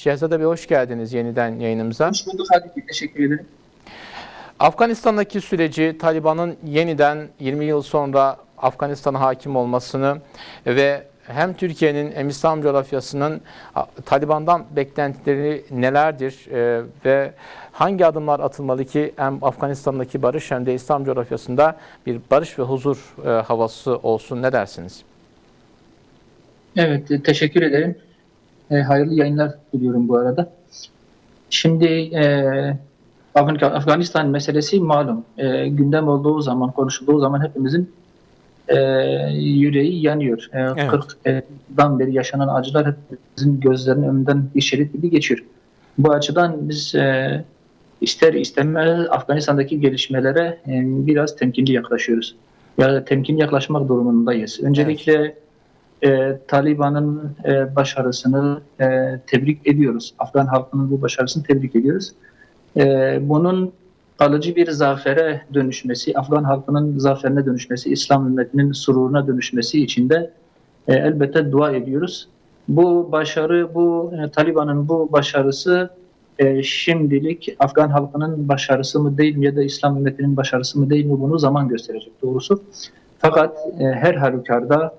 Şehzade Bey hoş geldiniz yeniden yayınımıza. Hoş bulduk Haluk Bey, teşekkür ederim. Afganistan'daki süreci Taliban'ın yeniden 20 yıl sonra Afganistan'a hakim olmasını ve hem Türkiye'nin hem İslam coğrafyasının Taliban'dan beklentileri nelerdir e, ve hangi adımlar atılmalı ki hem Afganistan'daki barış hem de İslam coğrafyasında bir barış ve huzur e, havası olsun ne dersiniz? Evet, teşekkür ederim. E, hayırlı yayınlar diliyorum bu arada. Şimdi e, Afgan- Afganistan meselesi malum. E, gündem olduğu zaman, konuşulduğu zaman hepimizin e, yüreği yanıyor. E, Evet. 40'dan beri yaşanan acılar hepimizin gözlerinin önünden bir şerit gibi geçiyor. Bu açıdan biz e, ister istemez Afganistan'daki gelişmelere e, biraz temkinli yaklaşıyoruz. Ya da temkinli yaklaşmak durumundayız. Öncelikle e, Taliban'ın e, başarısını e, tebrik ediyoruz. Afgan halkının bu başarısını tebrik ediyoruz. E, bunun kalıcı bir zafere dönüşmesi, Afgan halkının zaferine dönüşmesi, İslam ümmetinin sururuna dönüşmesi için de e, elbette dua ediyoruz. Bu başarı, bu e, Taliban'ın bu başarısı e, şimdilik Afgan halkının başarısı mı değil mi ya da İslam ümmetinin başarısı mı değil mi bunu zaman gösterecek doğrusu. Fakat e, her halükarda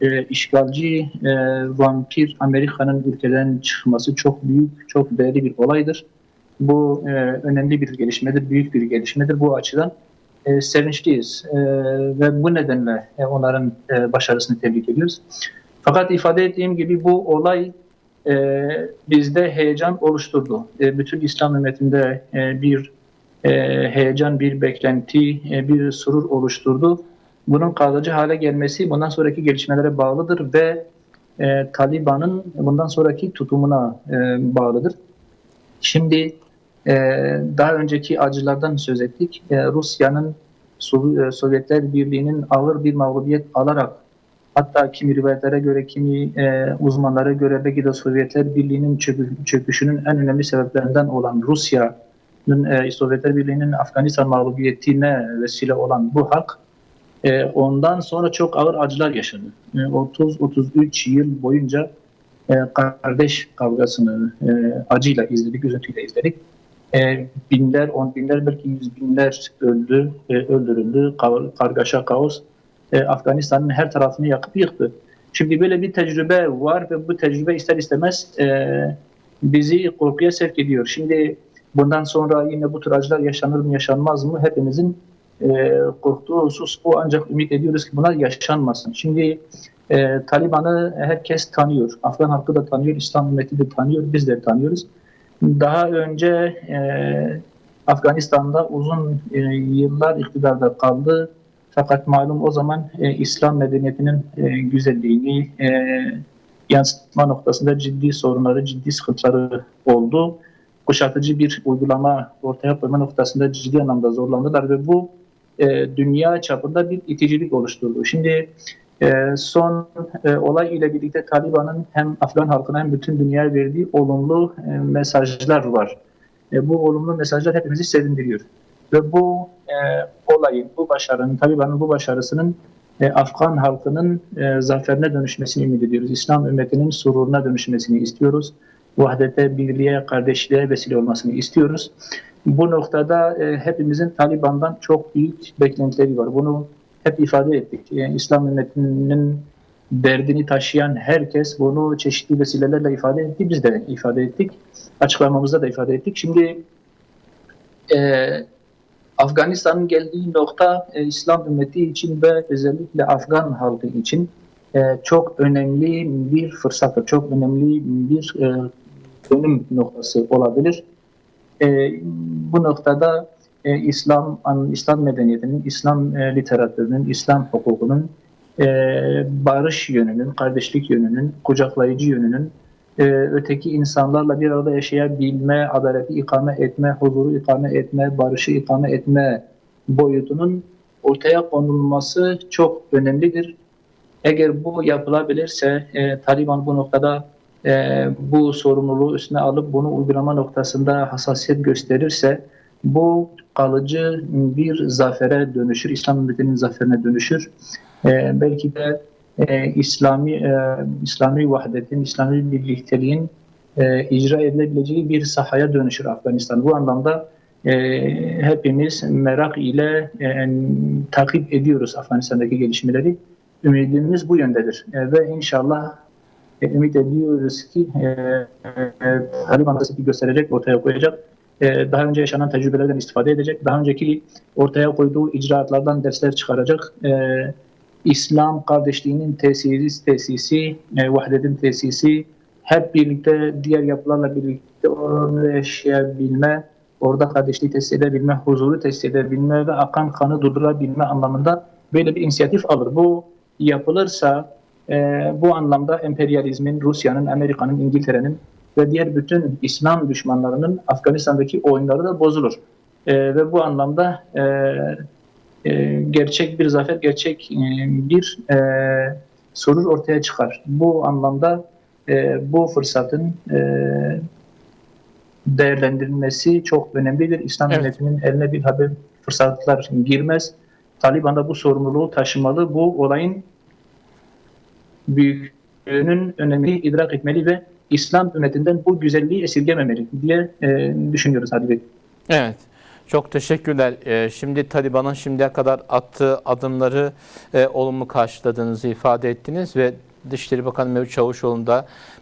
e, işgalci e, vampir Amerika'nın ülkeden çıkması çok büyük, çok değerli bir olaydır. Bu e, önemli bir gelişmedir, büyük bir gelişmedir. Bu açıdan e, sevinçliyiz E, ve bu nedenle e, onların e, başarısını tebrik ediyoruz. Fakat ifade ettiğim gibi bu olay e, bizde heyecan oluşturdu. E, bütün İslam ümmetinde e, bir e, heyecan, bir beklenti, e, bir surur oluşturdu. Bunun kalıcı hale gelmesi bundan sonraki gelişmelere bağlıdır ve e, Taliban'ın bundan sonraki tutumuna e, bağlıdır. Şimdi e, daha önceki acılardan söz ettik. E, Rusya'nın e, Sovyetler Birliği'nin ağır bir mağlubiyet alarak hatta kimi rivayetlere göre kimi e, uzmanlara göre belki de Sovyetler Birliği'nin çökü- çöküşünün en önemli sebeplerinden olan Rusya'nın e, Sovyetler Birliği'nin Afganistan mağlubiyetine vesile olan bu halk e, ondan sonra çok ağır acılar yaşadı. E, 30-33 yıl boyunca e, kardeş kavgasını e, acıyla izledik, üzüntüyle izledik. E, binler, on binler, belki yüz binler öldü, e, öldürüldü. Kar- Kargaşa, kaos e, Afganistan'ın her tarafını yakıp yıktı. Şimdi böyle bir tecrübe var ve bu tecrübe ister istemez e, bizi korkuya sevk ediyor. Şimdi bundan sonra yine bu tür acılar yaşanır mı yaşanmaz mı hepimizin e, korktuğu husus bu ancak ümit ediyoruz ki bunlar yaşanmasın. Şimdi e, Taliban'ı herkes tanıyor. Afgan halkı da tanıyor, İslam ümmeti de tanıyor, biz de tanıyoruz. Daha önce e, Afganistan'da uzun e, yıllar iktidarda kaldı. Fakat malum o zaman e, İslam medeniyetinin e, güzelliğini e, yansıtma noktasında ciddi sorunları, ciddi sıkıntıları oldu. Kuşatıcı bir uygulama ortaya koyma noktasında ciddi anlamda zorlandılar ve bu e, dünya çapında bir iticilik oluşturdu. Şimdi e, son e, olay ile birlikte Taliban'ın hem Afgan halkına hem bütün dünyaya verdiği olumlu e, mesajlar var. E, bu olumlu mesajlar hepimizi sevindiriyor. Ve bu e, olayın, bu başarının, Taliban'ın bu başarısının e, Afgan halkının e, zaferine dönüşmesini ümit ediyoruz. İslam ümmetinin sururuna dönüşmesini istiyoruz. Vahdete, birliğe, kardeşliğe vesile olmasını istiyoruz. Bu noktada e, hepimizin Taliban'dan çok büyük beklentileri var. Bunu hep ifade ettik. Yani İslam ümmetinin derdini taşıyan herkes bunu çeşitli vesilelerle ifade etti. Biz de ifade ettik. Açıklamamızda da ifade ettik. Şimdi e, Afganistan'ın geldiği nokta e, İslam ümmeti için ve özellikle Afgan halkı için e, çok önemli bir fırsattır. Çok önemli bir e, dönüm noktası olabilir. E, bu noktada e, İslam İslam medeniyetinin, İslam e, literatürünün, İslam hukukunun e, barış yönünün, kardeşlik yönünün, kucaklayıcı yönünün, e, öteki insanlarla bir arada yaşayabilme, adaleti ikame etme, huzuru ikame etme, barışı ikame etme boyutunun ortaya konulması çok önemlidir. Eğer bu yapılabilirse e, Taliban bu noktada e, bu sorumluluğu üstüne alıp bunu uygulama noktasında hassasiyet gösterirse bu kalıcı bir zafere dönüşür, İslam ümmetinin zaferine dönüşür. E, belki de e, İslami İslami vahdetin, İslami birlikteliğin icra edilebileceği bir sahaya dönüşür Afganistan. Bu anlamda hepimiz merak ile takip ediyoruz Afganistan'daki gelişmeleri. Ümidimiz bu yöndedir. Ve inşallah e, ümit ediyoruz ki e, e, Taliban nasıl gösterecek, ortaya koyacak. E, daha önce yaşanan tecrübelerden istifade edecek. Daha önceki ortaya koyduğu icraatlardan dersler çıkaracak. E, İslam kardeşliğinin tesisi, tesisi, e, vahdetin tesisi, hep birlikte diğer yapılarla birlikte onu yaşayabilme, orada kardeşliği tesis edebilme, huzuru tesis edebilme ve akan kanı durdurabilme anlamında böyle bir inisiyatif alır. Bu yapılırsa e, bu anlamda emperyalizmin, Rusya'nın, Amerika'nın, İngiltere'nin ve diğer bütün İslam düşmanlarının Afganistan'daki oyunları da bozulur. E, ve bu anlamda e, e, gerçek bir zafer, gerçek e, bir e, sorun ortaya çıkar. Bu anlamda e, bu fırsatın e, değerlendirilmesi çok önemlidir. İslam Evet. milletinin eline bir haber fırsatlar girmez. Taliban da bu sorumluluğu taşımalı. Bu olayın büyüklüğünün önemini idrak etmeli ve İslam ümmetinden bu güzelliği esirgememeli diye e, düşünüyoruz Hadi Bey. Evet. Çok teşekkürler. Ee, Şimdi Taliban'ın şimdiye kadar attığı adımları e, olumlu karşıladığınızı ifade ettiniz ve Dışişleri Bakanı Mevlüt Çavuşoğlu'nun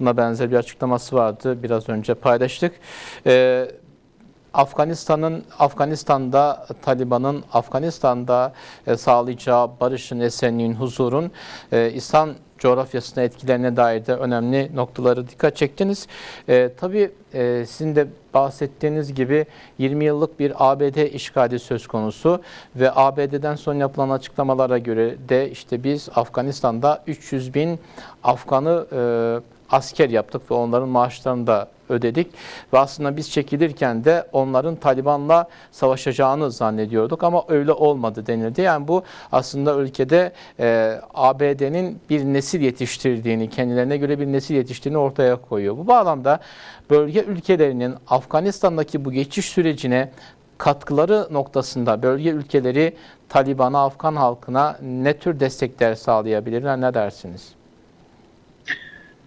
buna benzer bir açıklaması vardı. Biraz önce paylaştık. Ee, Afganistan'ın Afganistan'da Taliban'ın Afganistan'da e, sağlayacağı barışın, esenliğin, huzurun e, İslam coğrafyasına etkilerine dair de önemli noktaları dikkat çektiniz. E, tabii e, sizin de bahsettiğiniz gibi 20 yıllık bir ABD işgali söz konusu ve ABD'den son yapılan açıklamalara göre de işte biz Afganistan'da 300 bin Afganı e, asker yaptık ve onların maaşlarını da ödedik. Ve aslında biz çekilirken de onların Taliban'la savaşacağını zannediyorduk ama öyle olmadı denildi. Yani bu aslında ülkede e, ABD'nin bir nesil yetiştirdiğini, kendilerine göre bir nesil yetiştirdiğini ortaya koyuyor. Bu bağlamda bölge ülkelerinin Afganistan'daki bu geçiş sürecine katkıları noktasında bölge ülkeleri Taliban'a, Afgan halkına ne tür destekler sağlayabilirler ne dersiniz?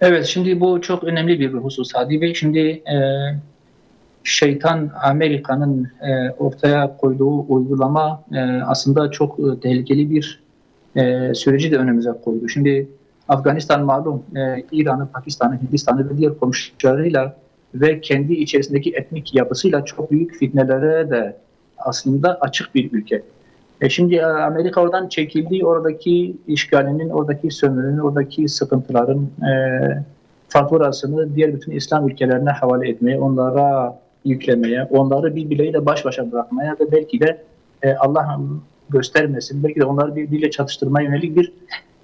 Evet, şimdi bu çok önemli bir husus Hadi Bey. Şimdi e, şeytan Amerika'nın e, ortaya koyduğu uygulama e, aslında çok e, tehlikeli bir e, süreci de önümüze koydu. Şimdi Afganistan malum e, İran'ı, Pakistan'ı, Hindistan'ı ve diğer komşularıyla ve kendi içerisindeki etnik yapısıyla çok büyük fitnelere de aslında açık bir ülke. E şimdi e, Amerika oradan çekildiği oradaki işgalinin, oradaki sömürünün, oradaki sıkıntıların e, faturasını diğer bütün İslam ülkelerine havale etmeye, onlara yüklemeye, onları birbirleriyle baş başa bırakmaya ve belki de e, Allah göstermesin, belki de onları birbiriyle çatıştırmaya yönelik bir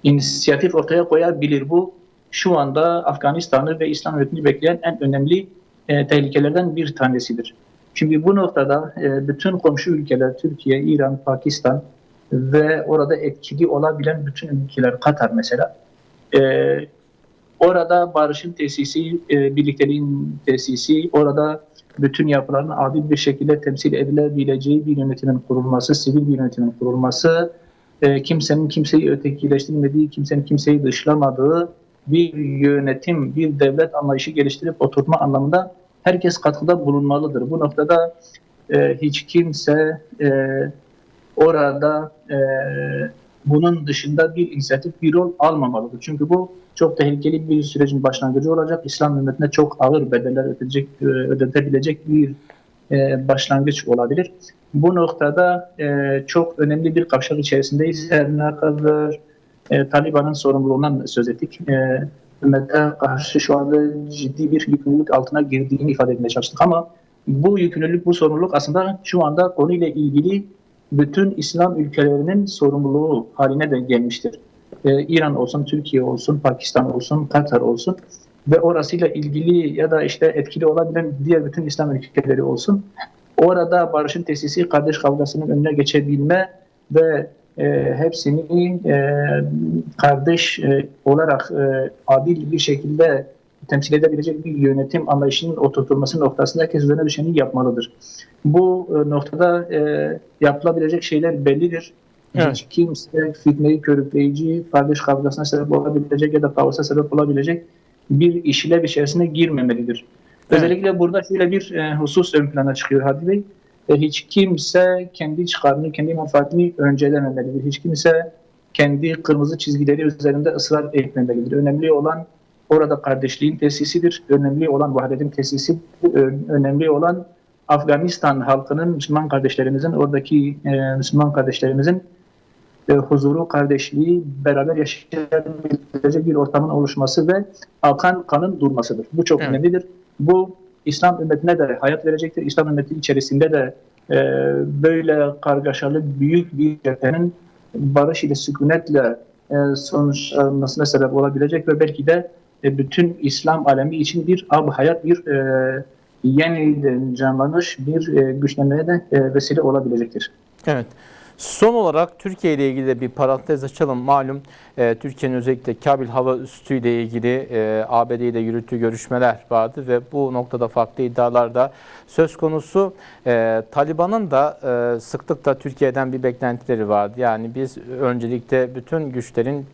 inisiyatif ortaya koyabilir. Bu şu anda Afganistan'ı ve İslam ülkesini bekleyen en önemli e, tehlikelerden bir tanesidir. Şimdi bu noktada e, bütün komşu ülkeler, Türkiye, İran, Pakistan ve orada etkili olabilen bütün ülkeler, Katar mesela, e, orada barışın tesisi, e, birlikteliğin tesisi, orada bütün yapıların adil bir şekilde temsil edilebileceği bir yönetimin kurulması, sivil bir yönetimin kurulması, e, kimsenin kimseyi ötekileştirmediği, kimsenin kimseyi dışlamadığı bir yönetim, bir devlet anlayışı geliştirip oturtma anlamında herkes katkıda bulunmalıdır. Bu noktada e, hiç kimse e, orada e, bunun dışında bir inisiyatif, bir rol almamalıdır. Çünkü bu çok tehlikeli bir sürecin başlangıcı olacak. İslam ümmetine çok ağır bedeller ödeyecek, e, ödetebilecek bir e, başlangıç olabilir. Bu noktada e, çok önemli bir kavşak içerisindeyiz. Her ne kadar e, Taliban'ın sorumluluğundan söz ettik. E, ümmete karşı şu anda ciddi bir yükümlülük altına girdiğini ifade etmeye çalıştık. Ama bu yükümlülük, bu sorumluluk aslında şu anda konuyla ilgili bütün İslam ülkelerinin sorumluluğu haline de gelmiştir. Ee, İran olsun, Türkiye olsun, Pakistan olsun, Katar olsun ve orasıyla ilgili ya da işte etkili olabilen diğer bütün İslam ülkeleri olsun. Orada barışın tesisi, kardeş kavgasının önüne geçebilme ve e, hepsini e, kardeş e, olarak e, adil bir şekilde temsil edebilecek bir yönetim anlayışının oturtulması noktasında herkes üzerine düşeni yapmalıdır. Bu e, noktada e, yapılabilecek şeyler bellidir. Evet. Hiç kimse fitneyi körükleyici, kardeş kavgasına sebep olabilecek ya da kaosa sebep olabilecek bir işlev içerisine girmemelidir. Evet. Özellikle burada şöyle bir e, husus ön plana çıkıyor Hadi Bey. Hiç kimse kendi çıkarını, kendi menfaatini öncelememelidir. Hiç kimse kendi kırmızı çizgileri üzerinde ısrar etmemelidir. Önemli olan orada kardeşliğin tesisidir. Önemli olan vahdetin tesisi, önemli olan Afganistan halkının, Müslüman kardeşlerimizin, oradaki e, Müslüman kardeşlerimizin e, huzuru, kardeşliği, beraber yaşayabilecek bir ortamın oluşması ve akan kanın durmasıdır. Bu çok Evet. önemlidir. Bu İslam ümmetine de hayat verecektir. İslam ümmeti içerisinde de e, böyle kargaşalı büyük bir cephenin barış ile sükunetle e, sonuçlanmasına sebep olabilecek ve belki de e, bütün İslam alemi için bir ab hayat, bir e, yeniden canlanış, bir e, güçlenmeye de e, vesile olabilecektir. Evet. Son olarak Türkiye ile ilgili de bir parantez açalım. Malum e, Türkiye'nin özellikle Kabil hava üssü ile ilgili e, ABD ile yürüttüğü görüşmeler vardı ve bu noktada farklı iddialar da söz konusu. E, Taliban'ın da e, sıklıkla Türkiye'den bir beklentileri vardı. Yani biz öncelikle bütün güçlerin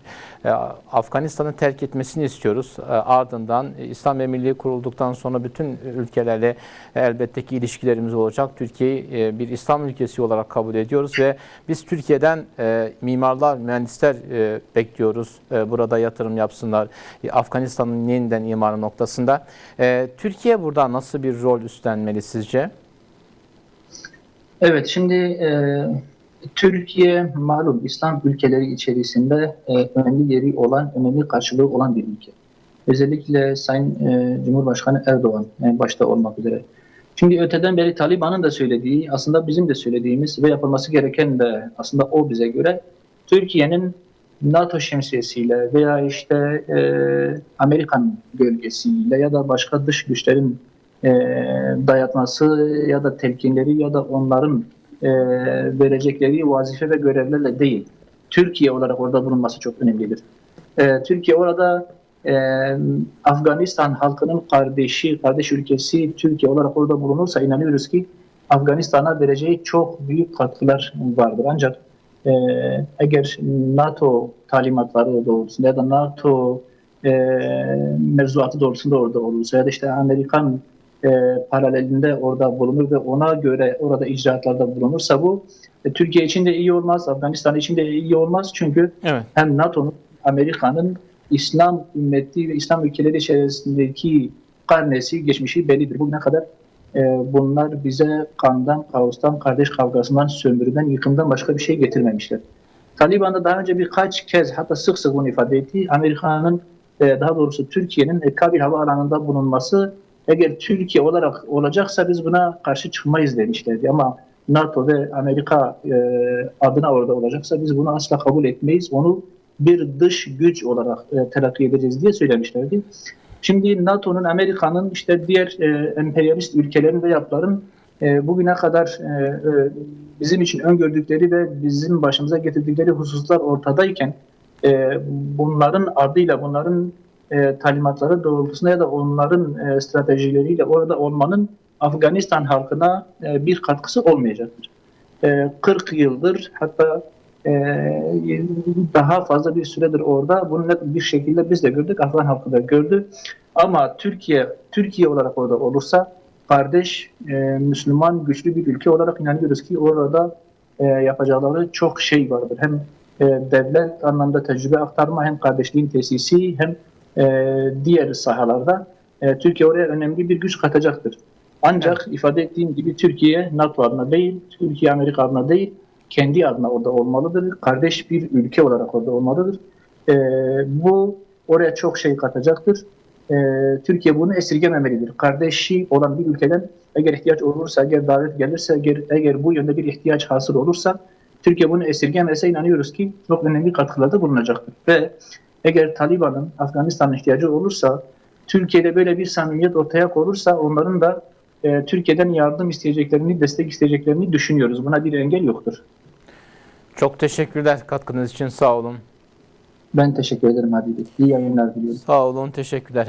e, Afganistan'ı terk etmesini istiyoruz. E, ardından İslam Emirliği kurulduktan sonra bütün ülkelerle elbette ki ilişkilerimiz olacak. Türkiye'yi e, bir İslam ülkesi olarak kabul ediyoruz ve biz Türkiye'den e, mimarlar, mühendisler e, bekliyoruz. E, burada yatırım yapsınlar. E, Afganistan'ın yeniden imarı noktasında. E, Türkiye burada nasıl bir rol üstlenmeli sizce? Evet, şimdi e, Türkiye malum İslam ülkeleri içerisinde e, önemli yeri olan, önemli karşılığı olan bir ülke. Özellikle Sayın e, Cumhurbaşkanı Erdoğan e, başta olmak üzere. Şimdi öteden beri Taliban'ın da söylediği, aslında bizim de söylediğimiz ve yapılması gereken de aslında o bize göre Türkiye'nin NATO şemsiyesiyle veya işte e, Amerikan gölgesiyle ya da başka dış güçlerin e, dayatması ya da telkinleri ya da onların e, verecekleri vazife ve görevlerle değil. Türkiye olarak orada bulunması çok önemlidir. E, Türkiye orada e, Afganistan halkının kardeşi, kardeş ülkesi Türkiye olarak orada bulunursa inanıyoruz ki Afganistan'a vereceği çok büyük katkılar vardır. Ancak e, eğer NATO talimatları doğrultusunda ya da NATO e, mevzuatı doğrultusunda orada olursa ya da işte Amerikan e, paralelinde orada bulunur ve ona göre orada icraatlarda bulunursa bu e, Türkiye için de iyi olmaz, Afganistan için de iyi olmaz. Çünkü Evet. hem NATO'nun, Amerika'nın İslam ümmeti ve İslam ülkeleri içerisindeki karnesi, geçmişi bellidir. Bugüne kadar e, bunlar bize kandan, kaostan, kardeş kavgasından, sömürüden, yıkımdan başka bir şey getirmemişler. Taliban da daha önce birkaç kez hatta sık sık bunu ifade etti. Amerika'nın e, daha doğrusu Türkiye'nin e, Kabil havaalanında bulunması eğer Türkiye olarak olacaksa biz buna karşı çıkmayız demişlerdi. Ama NATO ve Amerika e, adına orada olacaksa biz bunu asla kabul etmeyiz. Onu bir dış güç olarak e, telakki edeceğiz diye söylemişlerdi. Şimdi NATO'nun, Amerika'nın, işte diğer e, emperyalist ülkelerin ve yapıların e, bugüne kadar e, e, bizim için öngördükleri ve bizim başımıza getirdikleri hususlar ortadayken e, bunların ardıyla, bunların e, talimatları doğrultusunda ya da onların e, stratejileriyle orada olmanın Afganistan halkına e, bir katkısı olmayacaktır. E, 40 yıldır hatta daha fazla bir süredir orada. Bunu net bir şekilde biz de gördük, Afgan halkı da gördü. Ama Türkiye Türkiye olarak orada olursa kardeş, e, Müslüman, güçlü bir ülke olarak inanıyoruz ki orada e, yapacakları çok şey vardır. Hem e, devlet anlamda tecrübe aktarma, hem kardeşliğin tesisi, hem diğer sahalarda Türkiye oraya önemli bir güç katacaktır. Ancak ifade ettiğim gibi Türkiye NATO adına değil, Türkiye Amerika adına değil, kendi adına orada olmalıdır. Kardeş bir ülke olarak orada olmalıdır. E, bu oraya çok şey katacaktır. E, Türkiye bunu esirgememelidir. Kardeşi olan bir ülkeden eğer ihtiyaç olursa, eğer davet gelirse, eğer, eğer bu yönde bir ihtiyaç hasıl olursa Türkiye bunu esirgemese inanıyoruz ki çok önemli katkılarda bulunacaktır. Ve eğer Taliban'ın Afganistan'a ihtiyacı olursa, Türkiye'de böyle bir samimiyet ortaya konursa onların da e, Türkiye'den yardım isteyeceklerini, destek isteyeceklerini düşünüyoruz. Buna bir engel yoktur. Çok teşekkürler katkınız için sağ olun. Ben teşekkür ederim Habibim. İyi yayınlar diliyorum. Sağ olun, teşekkürler.